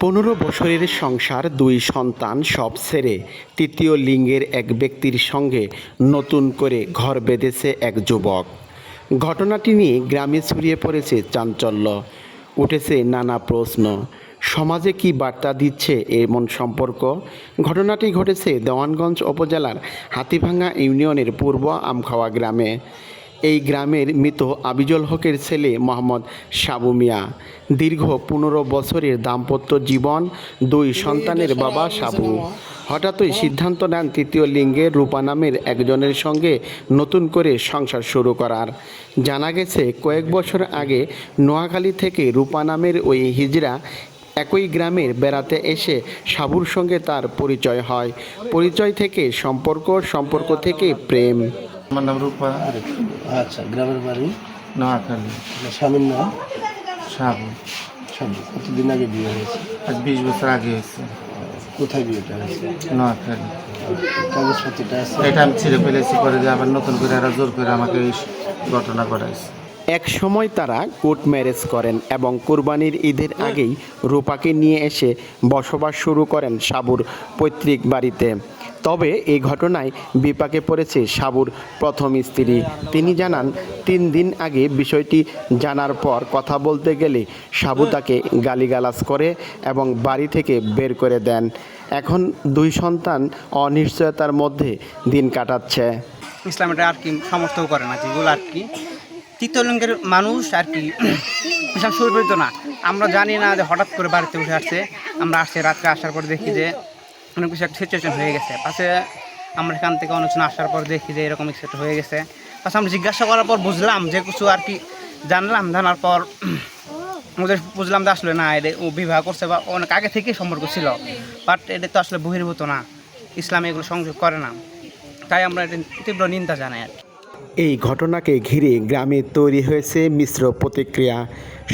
পনেরো বছরের সংসার, দুই সন্তান সব ছেড়ে তৃতীয় লিঙ্গের এক ব্যক্তির সঙ্গে নতুন করে ঘর বেঁধেছে এক যুবক। ঘটনাটি নিয়ে গ্রামে ছড়িয়ে পড়েছে চাঞ্চল্য। উঠেছে নানা প্রশ্ন। সমাজে কি বার্তা দিচ্ছে এমন সম্পর্ক? ঘটনাটি ঘটেছে দেওয়ানগঞ্জ উপজেলার হাতিভাঙ্গা ইউনিয়নের পূর্ব আমখাওয়া গ্রামে। এই গ্রামের মৃত আবিজল হকের ছেলে মোহাম্মদ সাবু মিয়া। দীর্ঘ পনেরো বছরের দাম্পত্য জীবন, দুই সন্তানের বাবা সাবু হঠাৎই সিদ্ধান্ত নেন তৃতীয় লিঙ্গের রূপা নামের একজনের সঙ্গে নতুন করে সংসার শুরু করার। জানা গেছে, কয়েক বছর আগে নোয়াখালী থেকে রূপা নামের ওই হিজড়া একই গ্রামের বেড়াতে এসে সাবুর সঙ্গে তার পরিচয় হয়। পরিচয় থেকে সম্পর্ক সম্পর্ক থেকে প্রেম। আমার নাম রূপা। আচ্ছা গ্রামের বাড়ি? নোয়াখালী। স্বামীর নাম? সাবু সব কতদিন আগে বিয়ে হয়েছে? আজ বিশ বছর আগে হয়েছে। কোথায় বিয়েটা হয়েছে? নোয়াখালী। কাগজপত্রটা আছে? এটা আমি ছিঁড়ে ফেলেছি করে দিয়ে আবার নতুন করে আরও জোর করে আমাকে এই ঘটনা করাইছে এক সময় তারা কোর্ট ম্যারেজ করেন এবং কোরবানির ঈদের আগেই রূপাকে নিয়ে এসে বসবাস শুরু করেন সাবুর পৈতৃক বাড়িতে। তবে এই ঘটনায় বিপাকে পড়েছে সাবুর প্রথম স্ত্রী। তিনি জানান, তিন দিন আগে বিষয়টি জানার পর কথা বলতে গেলে সাবু তাকে গালিগালাজ করে এবং বাড়ি থেকে বের করে দেন। এখন দুই সন্তান অনিশ্চয়তার মধ্যে দিন কাটাচ্ছে। ইসলাম এটা আর কি সমর্থন করে না, যেগুলো আর কি। তৃতীয় মানুষ আর কি ইসলাম সুরবিত না। আমরা জানি না যে হঠাৎ করে বাড়িতে উঠে আসছে। আমরা আসছে রাত্রে আসার পর দেখি যে অনেক কিছু একটা সিচুয়েশন হয়ে গেছে। পাশে আমরা এখান থেকে অনেকজন আসার পর দেখি যে এরকম সেটা হয়ে গেছে। পাশে আমরা জিজ্ঞাসা করার পর বুঝলাম যে কিছু আর কি জানলাম, জানার পর ওদের বুঝলাম যে আসলে না এটা ও বিবাহ করছে বা অনেক আগে থেকেই সম্পর্ক ছিল। বাট এটা তো আসলে বহির্ভূত না। ইসলাম এগুলো সংযোগ করে না। তাই আমরা এটা তীব্র নিন্দা জানাই আর কি। এই ঘটনাকে ঘিরে গ্রামে তৈরি হয়েছে মিশ্র প্রতিক্রিয়া।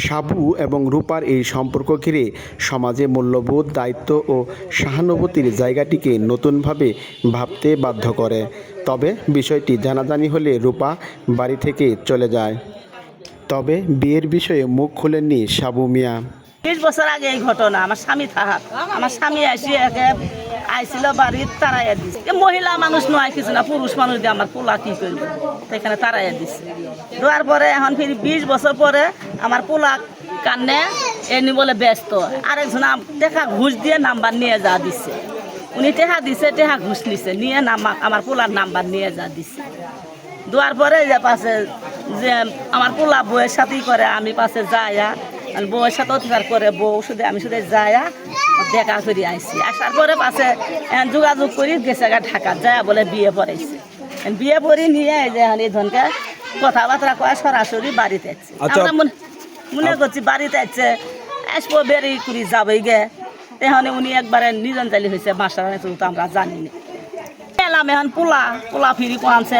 সাবু এবং রূপার এই সম্পর্ক ঘিরে সমাজে মূল্যবোধ, দায়িত্ব ও সহানুভূতির জায়গাটিকে নতুনভাবে ভাবতে বাধ্য করে। তবে বিষয়টি জানাজানি হলে রূপা বাড়ি থেকে চলে যায়। তবে বিয়ের বিষয়ে মুখ খুলেননি সাবু মিয়া। বিশ বছর আগে এই ঘটনা, আমার স্বামী থাকা, আমার স্বামী আসি আইছিল বাড়ির তারাইয়া দিছে। মহিলা মানুষ নয়, কিছু না, পুরুষ মানুষ দিয়ে আমার পোলা কি করবে? সেখানে তারাইয়া দিছে। দেওয়ার পরে এখন ফির বিশ বছর পরে আমার পোলা কান্নে, এনি বলে ব্যস্ত। আরেকজন টেকা ঘুষ দিয়ে নাম্বার নিয়ে যা দিছে। উনি টেকা দিছে, টেকা ঘুষ নিছে, নিয়ে নাম আমার পোলার নাম্বার নিয়ে যা দিছে। দেওয়ার পরে যে পাশে যে আমার পোলা বউয়ের সাথেই করে, আমি পাশে আর বউয়ের সাথে অত্যাচার করে বউ শুধু আমি শুধু যাইয়া দেখা করে আইসি আসার পরে পাশে যোগাযোগ করি গেছে ঢাকা যায় বলে বিয়ে পড়াইছে। বিয়ে পড়ি নিয়ে এই যে এই ধনকে কথাবার্তা কয় সরাসরি বাড়িতে আসছে আমরা মনে- করছি বাড়িতে আসছে আসব বেরি করি যাবই গে। এখন উনি একবারে নিজন জালি হয়েছে বাসার তো আমরা জানি না। এলাম এখন পোলা পোলা ফিরি কোয়ানছে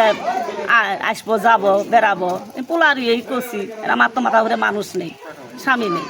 আসব যাব বেড়াবো। পোলার এই করছি এরা মাত্র মাথা ঘুরে মানুষ নেই স্বামী নেই।